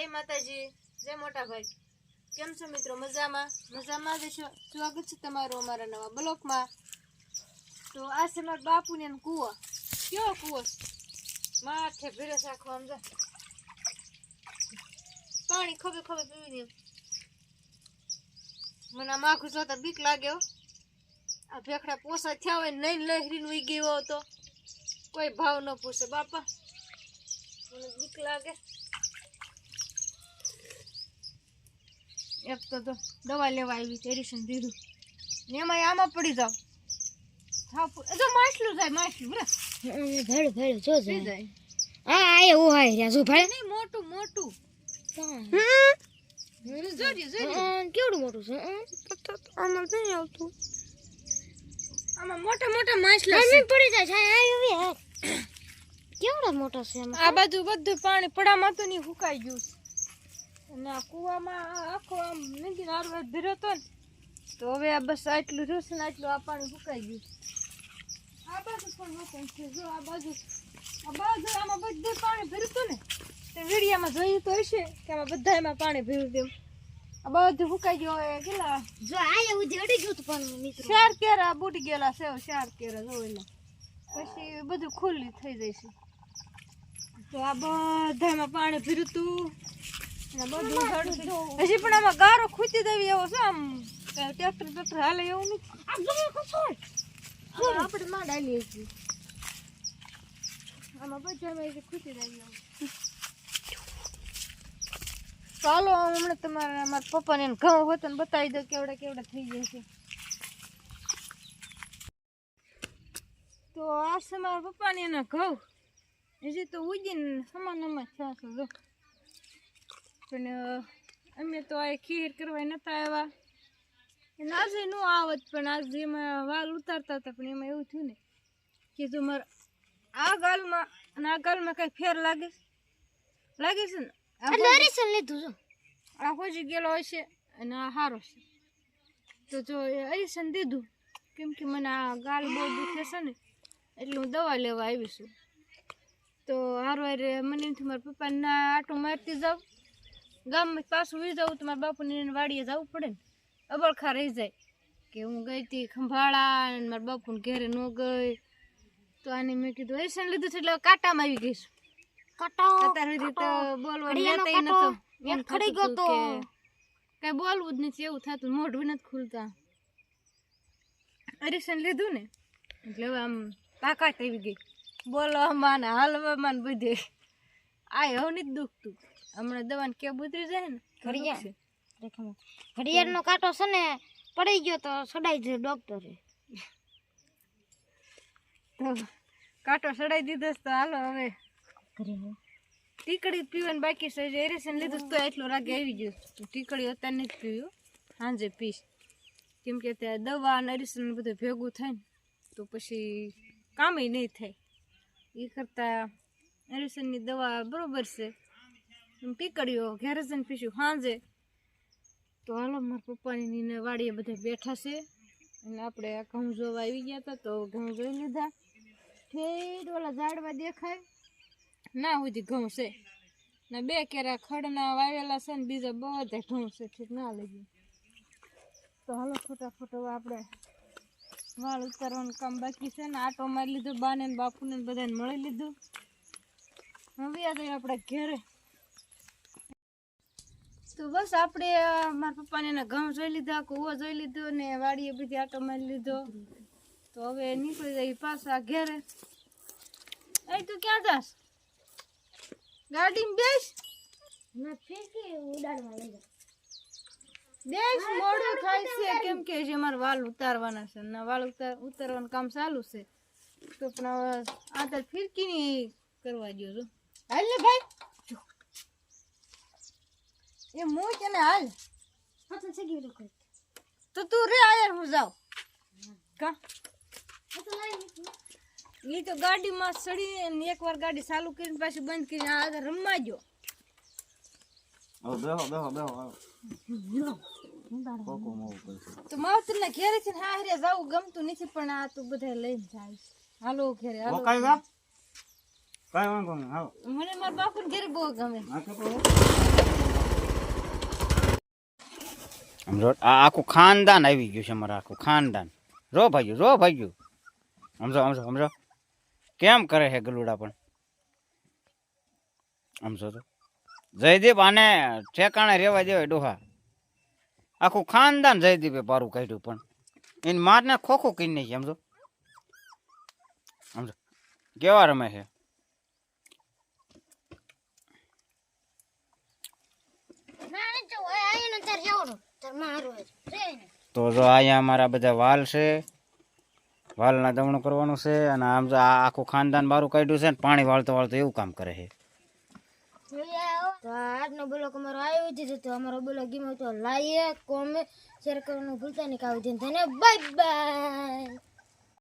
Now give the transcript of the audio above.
જય માતાજી, જય મોટા ભાઈ. કેમ છો મિત્રો? મજામાં? મજામાં જ છો? સ્વાગત છે તમારું અમારા નવા બ્લોકમાં. તો આ છે મારા બાપુને કૂવો. કેવો કૂવો? માથે ભીરે સાખો આમ પાણી ખબે ખબે પીવી દે. મને આમ આખું જોતા બીક લાગ્યો આ ભેખડા પોસા થયા હોય નહીં લહેરીને ઉઈ ગયો હતો. કોઈ ભાવ ન પૂછે, બાપા. મને બીક લાગે. એક તો દવા લેવા આવી એડિશન દીધું. ને એમાં આમાં પડી જાવ. જો માછલું જાય માછલું બરાબર ભેળ ભેળ જો જાય. હા આ એવું હોય રહ્યા જો ભાઈ? નહીં મોટું મોટું. કેવડું મોટું છે? આમાં નહીં આવતું. આમાં મોટા મોટા માછલા પડી જાય છે કેવડો મોટો છે આ બાજુ બધું પાણી પડામાં તો નહીં સુકાઈ ગયું છે. અને આ કૂવામાં આખો આમ નથી નારવા ધીરો તો ને તો હવે આ બસ આટલું છે ને આટલું આ પાણી સુકાઈ ગયું આ બાજુ પણ વસન છે જો આ બાજુ આ બાજુ આમાં બધું પાણી ભર્યું હતું ને તે વીડિયામાં જોયું તો હશે કે આમાં બધા એમાં પાણી ભર્યું તેમ. આ બધું સુકાઈ ગયું હોય કેટલા? જો આ એવું જડી ગયું તું પણ મિત્રો. ચાર કેરા બુટી ગયેલા છે ચાર કેરા જોયેલા પછી બધું ખુલ્લી થઈ જાય છે તો આ બધામાં પાણી ભર્યું તું હજી પણ આમાં ગારો ખૂતી દેવી એવો છે આમ ટેક્ટર ટ્રેક્ટર ટ્રેક્ટર હાલે એવું નથી. આપણે માં ડાલીએ છીએ. આમાં બધામાં એ ખૂતી દેવી એવું ચાલો હમણાં તમારા મારા પપ્પાને એને ઘઉં હતો ને બતાવી દો કેવડા કેવડા થઈ જાય છે. તો આ છે મારા પપ્પાને એના ઘઉં. હજી તો ઉજીને સમાન અમારે થયા છે જો. પણ અમે તો આ ખીર કરવા નતા આવ્યા. અને આજે ન આવત પણ આજે એમાં વાલ ઉતારતા હતા પણ એમાં એવું થયું ને કે જો મારે આ ગાલમાં અને આ ગાલમાં કઈ ફેર લાગે લાગે છે ને? આ લીધું જો આ હોજી ગયેલો છે અને આ હારો છે. તો જો એ અરીસન દીધું કેમ કે મને આ ગાલ બહુ દુખે છે ને એટલે હું દવા લેવા આવી છું. તો હારો અરે મને મારા પપ્પાને આટો મારતી જાઉં ગામમાં પાછું વી જવું તો મારા બાપુને વાડીએ જવું પડે ને. અબળખા રહી જાય. કે હું ગઈ હતી ખંભાળા અને મારા બાપુને ઘેરે ન ગઈ. તો આને મેં કીધું એસન લીધું છે? એટલે કાંટામાં આવી ગઈશ અત્યાર સુધી તો બોલવાનું ઘડિયાળનો નતો. ખડી ગયો તો. કઈ બોલવું જ નથી એવું થતું. મોઢું નથી ખુલતા. અરીસન લીધું ને? એટલે હવે આમ તાકાત આવી ગઈ. બોલવામાં ને હાલવામાં બધે. આ એવું નથી દુખતું. હમણાં દવાને કે ઉતરી જાય ને ઘડિયાળ. ઘડિયાળનો કાંટો છે ને પડી ગયો તો સડાઈ જાય ડોક્ટરે. કાંટો સડાઈ દીધો તો હાલો હવે ટીકડી પીવાની બાકી છે જે એરેશન લીધું તો એટલું રાગે આવી ગયું ટીકડી અત્યારે નથી પીવ્યું સાંજે પીશ. કેમ કે ત્યાં દવા અને અરીસન બધું ભેગું થાય ને તો પછી કામે નહીં થાય. એ કરતાં અરીસનની દવા બરોબર છે. ટીકડીઓ ઘેરે જઈને પીશું. સાંજે તો હાલો, મારા પપ્પાની ને વાડીએ બધા બેઠા છે. અને આપણે ઘઉં જોવા આવી ગયા હતા, તો ઘઉં જોઈ લીધા. ઠેર ઓલા ઝાડવા દેખાય. ના સુધી ઘઉં છે. ને, બે કેરા ખડના વાવેલા છે ને બીજા બધા ઘઉં છે, ઠીક ના લઈ તો હાલો, ફટાફટ હવે આપણે વાળ ઉતારવાનું કામ બાકી છે ને, આટો મારી લીધો, બાને બાપુને બધાને મળી લીધું. હવે આ આપણે ઘેરે. તો બસ આપણે મારા પપ્પાને એના ઘઉં જોઈ લીધા કૂવો જોઈ લીધો ને વાડીએ બધી આટો મારી લીધો. તો હવે નીકળી જાય પાછા ઘેરે. એ તું ક્યાં જાસ ગાડીમાં બેસ. ના ફેંકી ઉડાડવા લઈ જા બેસ મોડું થાય છે. કેમ કે અમારે વાલ ઉતારવાના છે ના વાલ ઉતાર ઉતારવાનું કામ ચાલુ છે. તો પણ આ તો ફિરકી ની કરવા દો છો. હાલ ને ભાઈ. એ હું છે ને હાલ. હા તો સગી લોકો તો તું રે આયર હું જાઉં. કા? હા તો લાઈ એ તો ગાડીમાં ચડી ને એકવાર ગાડી ચાલુ કરીને પાછી બંધ કરીને આ આગળ રમવા ગયો બેહો બેહો બેહો તો માવતરના ઘેરે છે ને હારે જવું ગમતું નથી પણ આ તો બધા લઈને જાય. હાલો ઘેરે હાલો. રોકાઈ જા? કાંઈ વાંધો નહીં હાલો. મને મારા બાપુ ઘરે બહુ ગમે. આખું ખાનદાન આવી ગયું છે અમારું આખું ખાનદાન. રો ભાઈ રો ભાઈ સમજો સમજો સમજો. કેમ કરે છે ગલુડા પણ? સમજો તો. જયદીપ આને ઠેકાણે રહેવા દેવાય ડોહા. આખું ખાનદાન જયદીપે પારું કાઢ્યું પણ. એની મારને ખોખું કરી નહીં સમજો. સમજો. કેવા રમે છે? જવું તો જો અહીંયા અમારા બધા વાલ છે. વાલના દમણું કરવાનું છે અને આમ જો આ આખું ખાનદાન બારું કાઢ્યું છે ને પાણી વાળતો વાળતો એવું કામ કરે છે. તો આજનો બ્લોગ અમારો આવ્યો છે. તો અમારો બ્લોગ ગમ્યો તો લાઈક કોમેન્ટ શેર કરવાનું ભૂલતા નહીં. ધન્યવાદ. Bye bye.